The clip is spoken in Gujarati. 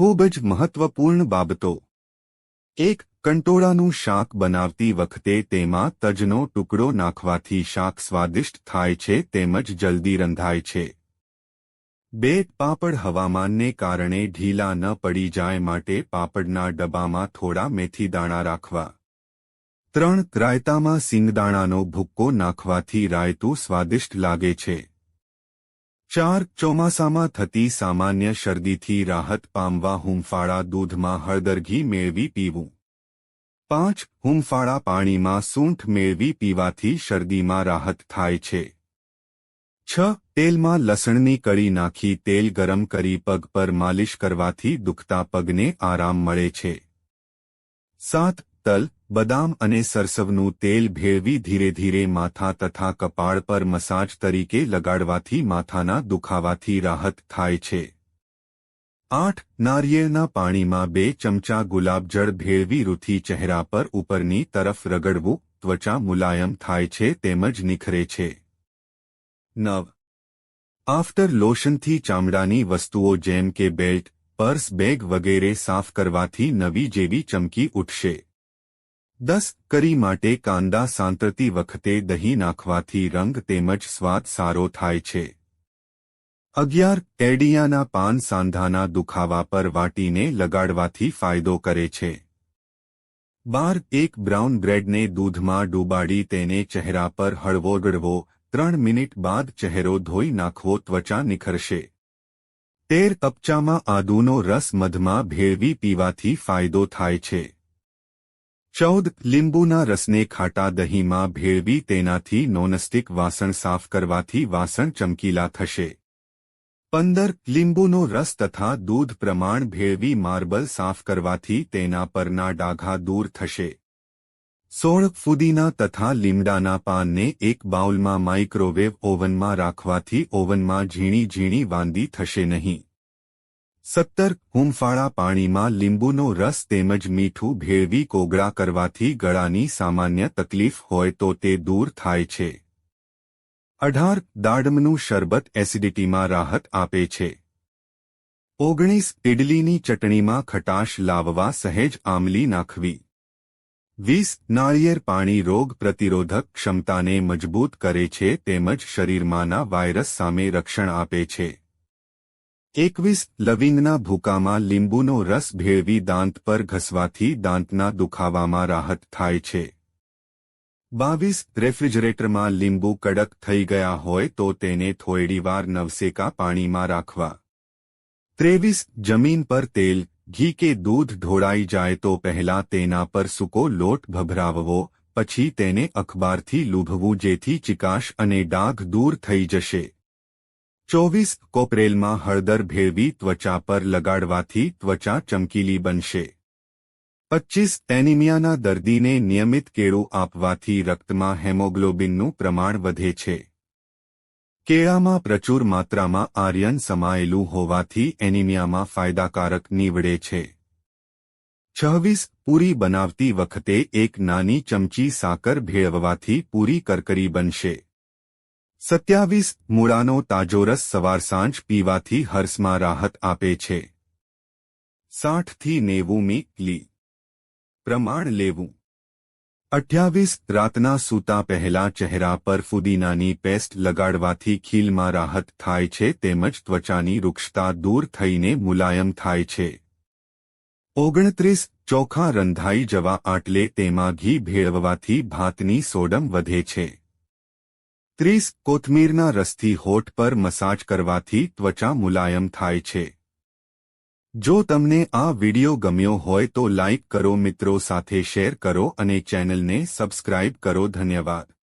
ખૂબ જ મહત્વપૂર્ણ બાબતો. એક, કંટોળાનું શાક બનાવતી વખતે તેમાં તજનો ટુકડો નાખવાથી શાક સ્વાદિષ્ટ થાય છે તેમજ જલ્દી રંધાય છે. બે, પાપડ હવામાનને કારણે ઢીલા ન પડી જાય માટે પાપડના ડબ્બામાં થોડા મેથી દાણા રાખવા. ત્રણ, રાયતામાં સિંગદાણાનો ભૂક્કો નાખવાથી રાયતું સ્વાદિષ્ટ લાગે છે. ચાર ચોમાસામાં થતી સામાન્ય શરદીથી રાહત પામવા હુંફાળા દૂધમાં હળદર ઘી મેળવી પીવું. પાંચ, હુંફાળા પાણીમાં સૂંઠ મેળવી પીવાથી શરદીમાં રાહત થાય છે. છ, તેલમાં લસણની કરી નાખી તેલ ગરમ કરી પગ પર માલિશ કરવાથી દુખતા પગને આરામ મળે છે. સાત તલ, બદામ અને સરસવનું તેલ ભેળવી ધીરે ધીરે માથા તથા કપાળ પર મસાજ તરીકે લગાડવાથી માથાના દુખાવાથી રાહત થાય છે. આઠ, નારિયેળના પાણીમાં બે ચમચા ગુલાબજળ ભેળવી રૂથી ચહેરા પર ઉપરની તરફ રગડવું ત્વચા મુલાયમ થાય છે તેમજ નિખરે છે. નવ. આફ્ટર લોશનથી ચામડાની વસ્તુઓ જેમ કે બેલ્ટ, પર્સ બેગ વગેરે સાફ કરવાથી નવી જેવી ચમકી ઉઠશે. દસ કરી માટે કાંદા સાંતરતી વખતે દહીં નાખવાથી રંગ તેમજ સ્વાદ સારો થાય છે. અગિયાર એડિયાના પાન સાંધાના દુખાવા પર વાટીને લગાડવાથી ફાયદો કરે છે. બાર, એક બ્રાઉન બ્રેડને દૂધમાં ડૂબાડી તેને ચહેરા પર હળવો ગળવો, ત્રણ મિનિટ બાદ ચહેરો ધોઈ નાખવો ત્વચા નિખરશે. તેર કપચામાં આદુનો રસ મધમાં ભેળવી પીવાથી ફાયદો થાય છે. ચૌદ લીંબુના રસને ખાટા દહીંમાં ભેળવી તેનાથી નોનસ્ટિક વાસણ સાફ કરવાથી વાસણ ચમકીલા થશે. પંદર લીંબુનો રસ તથા દૂધ પ્રમાણ ભેળવી માર્બલ સાફ કરવાથી તેના પરના ડાઘા દૂર થશે. સોળ ફુદીના તથા લીમડાના પાનને એક બાઉલમાં માઇક્રોવેવ ઓવનમાં રાખવાથી ઓવનમાં ઝીણી ઝીણી વાંદી થશે નહીં. સત્તર હુંફાળા પાણીમાં લીંબુનો રસ તેમજ મીઠું ભેળવી કોગળા કરવાથી ગળાની સામાન્ય તકલીફ હોય તો તે દૂર થાય છે. અઢાર દાડમનું શરબત એસિડિટીમાં રાહત આપે છે. ઓગણીસ ઇડલીની ચટણીમાં ખટાશ લાવવા સહેજ આમલી નાખવી. વીસ નાળિયેર પાણી રોગ પ્રતિરોધક ક્ષમતાને મજબૂત કરે છે તેમજ શરીરમાંના વાયરસ સામે રક્ષણ આપે છે. એકવીસ, લવિંગના ભૂકામાં લીંબુનો રસ ભેળવી દાંત પર ઘસવાથી દાંતના દુખાવામાં રાહત થાય છે. બાવીસ, રેફ્રિજરેટરમાં લીંબુ કડક થઈ ગયા હોય તો તેને થોડીવાર નવસેકા પાણીમાં રાખવા. ત્રેવીસ, જમીન પર તેલ, ઘી કે દૂધ ઢોળાઈ જાય તો પહેલા તેના પર સૂકો લોટ ભભરાવવો, પછી તેને અખબારથી લૂભવું જેથી ચિકાશ અને ડાઘ દૂર થઈ જશે. ચોવીસ કોપરેલમાં હળદર ભેળવી ત્વચા પર લગાડવાથી ત્વચા ચમકીલી બનશે. પચ્ચીસ એનિમિયાના દર્દીને નિયમિત કેળું આપવાથી રક્તમાં હેમોગ્લોબિનનું પ્રમાણ વધે છે. કેળામાં પ્રચુર માત્રામાં આર્યન સમાયેલું હોવાથી એનિમિયામાં ફાયદાકારક નીવડે છે. છવ્વીસ પૂરી બનાવતી વખતે એક નાની ચમચી સાકર ભેળવવાથી પૂરી કરકરી બનશે. સત્યાવીસ મૂળાનો તાજો રસ સવાર સાંજ પીવાથી હર્ષમાં રાહત આપે છે. સાઠથી નેવું મી લી પ્રમાણ લેવું. અઠ્યાવીસ રાતના સૂતા પહેલા ચહેરા પર ફુદીનાની પેસ્ટ લગાડવાથી ખીલમાં રાહત થાય છે તેમજ ત્વચાની વૃક્ષતા દૂર થઈને મુલાયમ થાય છે. ઓગણત્રીસ ચોખા રંધાઈ જવા આટલે તેમાં ઘી ભેળવવાથી ભાતની સોડમ વધે છે. ત્રીસ કોથમીરના રસથી હોઠ પર મસાજ કરવાથી ત્વચા મુલાયમ થાય છે. જો તમને આ વિડિયો ગમ્યો હોય તો લાઇક કરો, મિત્રો સાથે શેર કરો અને ચેનલને સબસ્ક્રાઇબ કરો. ધન્યવાદ.